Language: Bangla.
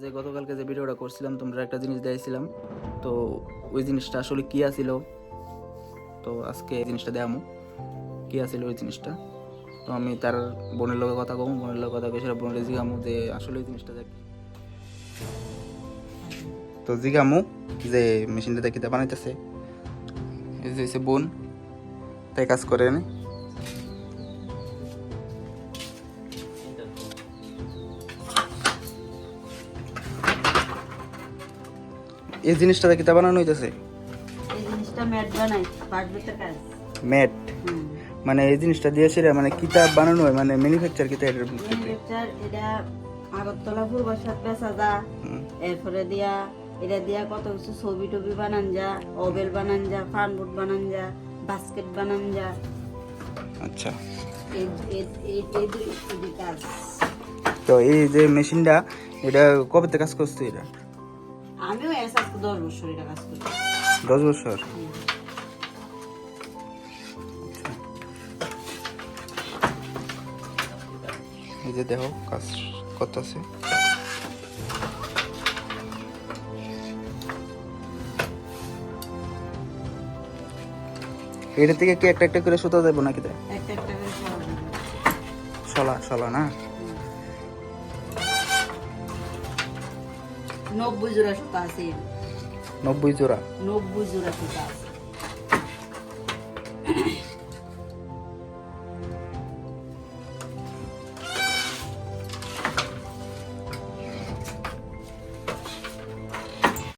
যে গতকালকে যে ভিডিওটা করছিলাম, তোমরা একটা জিনিস দিয়েছিলাম। তো ওই জিনিসটা আসলে কি আছিল? তো আজকে এই জিনিসটা দেখামো। কি আছিল ওই জিনিসটা? তো আমি তার বোনের লগে কথা কম, বোনের লগে কথা সেটা বোনের জিগামু যে আসলে ওই জিনিসটা দেখ। তো জিগামু যে মেশিনটা দেখিতে বানাইতেছে। এই যে বোন, তাই কাজ করে এই জিনিসটা দেখিতে বানানো হইতেছে? এই জিনিসটা ম্যাট বানাই পাঁচবেতে কাজ। ম্যাট? মানে এই জিনিসটা দিয়েছে মানে কিতাব বানানো হয়? মানে ম্যানুফ্যাকচার কিতা এটার ম্যানুফ্যাকচার এটা আগরতলা পূর্বাসার পেঁচা যা এরপরে দিয়া এটা দিয়া কত কিছু ছবি টবি বানান যা ওভেল বানান যা ফান বোর্ড বানান যা বাস্কেট বানান যা। আচ্ছা। এই এই- এই এই এই কাজ। তো এই যে মেশিনটা এটা কবে থেকে কাজ করছে এটা? আমিও এস আজকে দশ বছর এটা কাজ করি। দশ বছর এই যে দেখো কাজ করতেছে। এটা থেকে কি একটা একটা করে সুতা দেবো নাকি দেয় একটা একটা করে। শলা শলা না? নব্বই জোড়া সুতা আছে। নব্বই জোড়া? নব্বই জোড়া সুতা আছে।